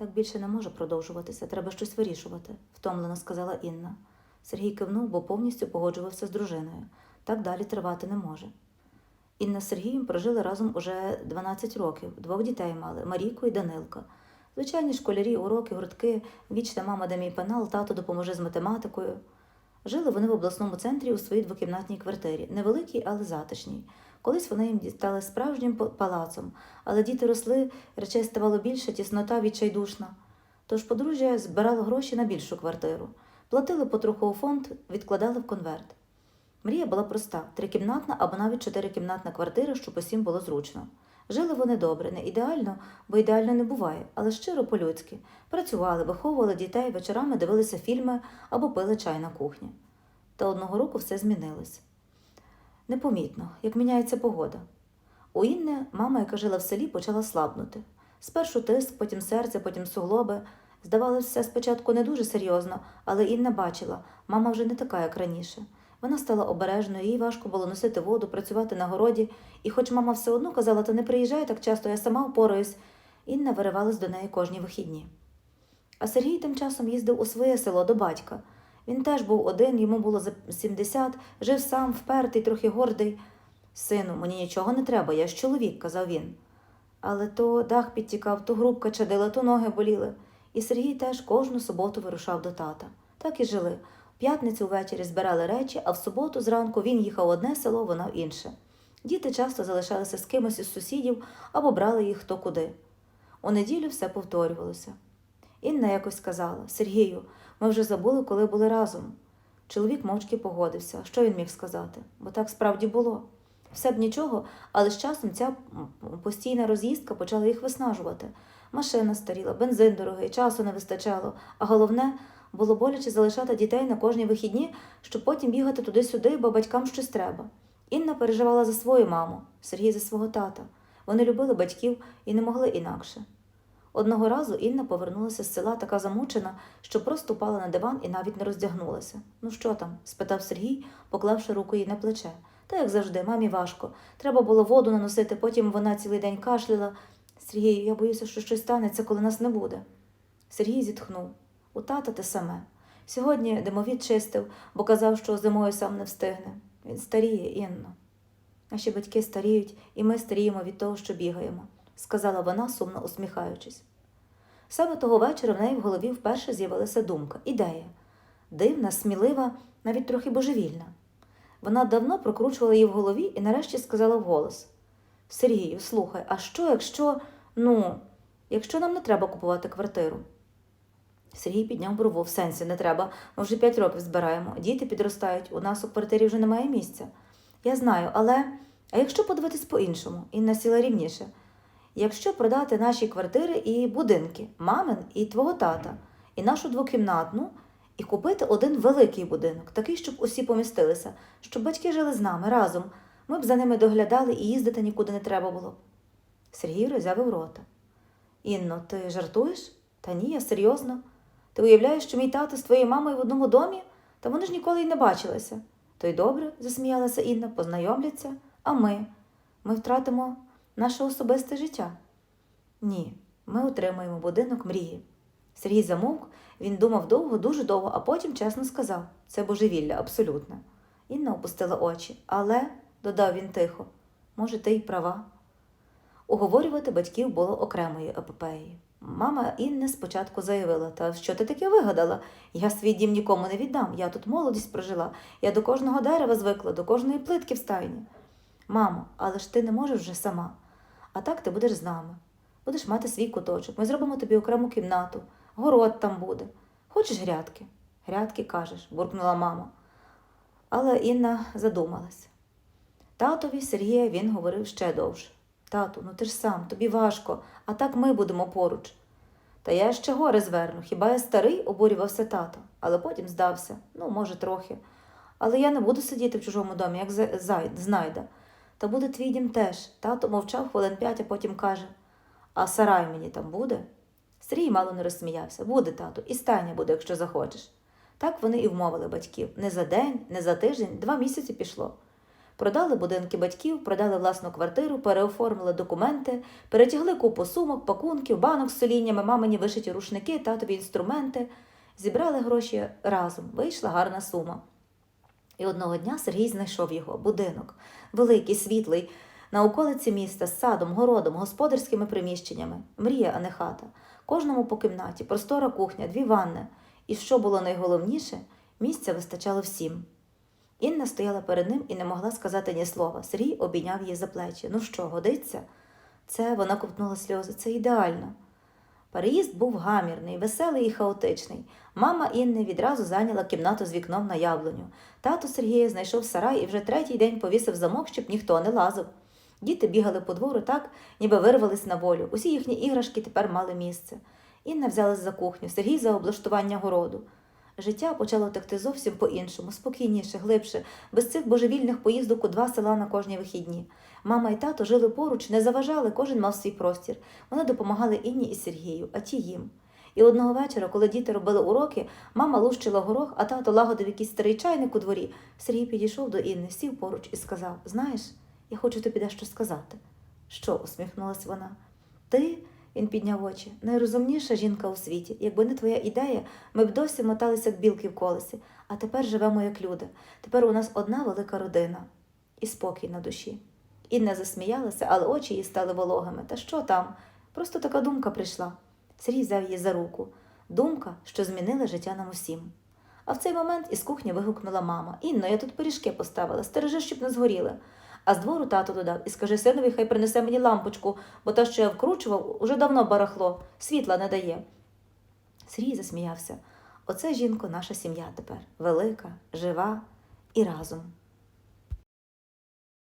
Так більше не може продовжуватися, треба щось вирішувати, втомлено сказала Інна. Сергій кивнув, бо повністю погоджувався з дружиною. Так далі тривати не може. Інна з Сергієм прожили разом уже 12 років, двох дітей мали Марійку і Данилка. Звичайні школярі, уроки, гуртки, вічна мама де мій пенал, тато допоможе з математикою. Жили вони в обласному центрі у своїй двокімнатній квартирі, невеликій, але затишній. Колись вони їм дістали справжнім па- палацом, але діти росли, речей ставало більше, тіснота відчайдушна. Тож подружжя збирало гроші на більшу квартиру, платили потроху у фонд, відкладали в конверт. Мрія була проста: трикімнатна або навіть чотирикімнатна квартира, щоб усім було зручно. Жили вони добре, не ідеально, бо ідеально не буває, але щиро по-людськи. Працювали, виховували дітей, вечорами дивилися фільми або пили чай на кухні. Та одного року все змінилось. Непомітно, як міняється погода. У Інни мама, яка жила в селі, почала слабнути. Спершу тиск, потім серце, потім суглоби. Здавалося, спочатку не дуже серйозно, але Інна бачила, мама вже не така, як раніше. Вона стала обережною, їй важко було носити воду, працювати на городі, і хоч мама все одно казала, та не приїжджай так часто, я сама впораюсь, Інна виривалась до неї кожні вихідні. А Сергій тим часом їздив у своє село до батька. Він теж був один, йому було за 70, жив сам, впертий, трохи гордий. Сину, мені нічого не треба, я ж чоловік, казав він. Але то дах підтікав, то грубка чадила, то ноги боліли. І Сергій теж кожну суботу вирушав до тата. Так і жили. В п'ятницю ввечері збирали речі, а в суботу зранку він їхав в одне село, вона в інше. Діти часто залишалися з кимось із сусідів або брали їх хто куди. У неділю все повторювалося. Інна якось сказала Сергію, ми вже забули, коли були разом. Чоловік мовчки погодився. Що він міг сказати? Бо так справді було. Все б нічого, але з часом ця постійна роз'їздка почала їх виснажувати. Машина старіла, бензин дорогий, часу не вистачало, а головне було боляче залишати дітей на кожні вихідні, щоб потім бігати туди-сюди, бо батькам щось треба. Інна переживала за свою маму, Сергій за свого тата. Вони любили батьків і не могли інакше. Одного разу Інна повернулася з села така замучена, що просто упала на диван і навіть не роздягнулася. Ну що там? спитав Сергій, поклавши руку їй на плече. Та як завжди, мамі важко. Треба було воду наносити, потім вона цілий день кашляла. Сергію, я боюся, що щось станеться, коли нас не буде. Сергій зітхнув. У тата те саме. Сьогодні димовід чистив, бо казав, що зимою сам не встигне. Він старіє, Інно. Наші батьки старіють, і ми старіємо від того, що бігаємо, сказала вона, сумно усміхаючись. Саме того вечора в неї в голові вперше з'явилася думка, ідея. Дивна, смілива, навіть трохи божевільна. Вона давно прокручувала її в голові і нарешті сказала вголос: Сергію, слухай, а що, якщо, ну, якщо нам не треба купувати квартиру? Сергій підняв брову в сенсі не треба. Ми вже п'ять років збираємо. Діти підростають, у нас у квартирі вже немає місця. Я знаю, але а якщо подивитись по-іншому, Інна сіла рівніше. Якщо продати наші квартири і будинки, мамин і твого тата, і нашу двокімнатну, і купити один великий будинок, такий, щоб усі помістилися, щоб батьки жили з нами разом, ми б за ними доглядали і їздити нікуди не треба було. б». Сергій роззявив рота. Інно, ти жартуєш? Та ні, я серйозно. Ти уявляєш, що мій тато з твоєю мамою в одному домі? Та вони ж ніколи й не бачилися. То й добре, засміялася Інна, познайомляться, а ми? Ми втратимо наше особисте життя. Ні, ми отримаємо будинок мрії. Сергій замовк, він думав довго, дуже довго, а потім чесно сказав це божевілля, абсолютне. Інна опустила очі. Але, додав він тихо, може, ти й права. Уговорювати батьків було окремою епопеєю. Мама Інни спочатку заявила, та що ти таке вигадала? Я свій дім нікому не віддам, я тут молодість прожила, я до кожного дерева звикла, до кожної плитки в стайні. Мамо, але ж ти не можеш вже сама. А так ти будеш з нами. Будеш мати свій куточок. Ми зробимо тобі окрему кімнату, город там буде. Хочеш грядки? Грядки кажеш, буркнула мама. Але Інна задумалась. Татові Сергія він говорив ще довше. Тату, ну ти ж сам, тобі важко, а так ми будемо поруч. Та я ще гори зверну, хіба я старий, обурювався тато, але потім здався, ну, може, трохи. Але я не буду сидіти в чужому домі, як знайда. Та буде твій дім теж. Тато мовчав хвилин п'ять, а потім каже: А сарай мені там буде? Сергій мало не розсміявся. Буде, тату, і стайня буде, якщо захочеш. Так вони і вмовили батьків. Не за день, не за тиждень, два місяці пішло. Продали будинки батьків, продали власну квартиру, переоформили документи, перетягли купу сумок, пакунків, банок з соліннями, мамині вишиті рушники, татові інструменти. Зібрали гроші разом, вийшла гарна сума. І одного дня Сергій знайшов його будинок, великий, світлий, на околиці міста з садом, городом, господарськими приміщеннями. Мрія, а не хата. Кожному по кімнаті, простора кухня, дві ванни. І що було найголовніше, місця вистачало всім. Інна стояла перед ним і не могла сказати ні слова. Сергій обійняв її за плечі. Ну що, годиться? Це вона ковтнула сльози. Це ідеально. Переїзд був гамірний, веселий і хаотичний. Мама Інни відразу зайняла кімнату з вікном на яблуню. Тато Сергія знайшов сарай і вже третій день повісив замок, щоб ніхто не лазив. Діти бігали по двору так, ніби вирвались на волю. Усі їхні іграшки тепер мали місце. Інна взялась за кухню, Сергій за облаштування городу. Життя почало текти зовсім по-іншому, спокійніше, глибше, без цих божевільних поїздок у два села на кожні вихідні. Мама і тато жили поруч, не заважали, кожен мав свій простір. Вони допомагали Інні і Сергію, а ті їм. І одного вечора, коли діти робили уроки, мама лущила горох, а тато лагодив якийсь старий чайник у дворі. Сергій підійшов до Інни, сів поруч і сказав: Знаєш, я хочу тобі дещо сказати. Що? усміхнулась вона. Ти, він підняв очі, найрозумніша жінка у світі. Якби не твоя ідея, ми б досі моталися як білки в колесі, а тепер живемо як люди. Тепер у нас одна велика родина і спокій на душі. Інна засміялася, але очі її стали вологими. Та що там? Просто така думка прийшла. Сергій взяв її за руку. Думка, що змінила життя нам усім. А в цей момент із кухні вигукнула мама: Інно, я тут пиріжки поставила, стережи, щоб не згоріли. А з двору тато додав і скажи синові, хай принесе мені лампочку, бо те, що я вкручував, уже давно барахло, світла не дає. Сергій засміявся. Оце, жінко, наша сім'я тепер велика, жива і разом.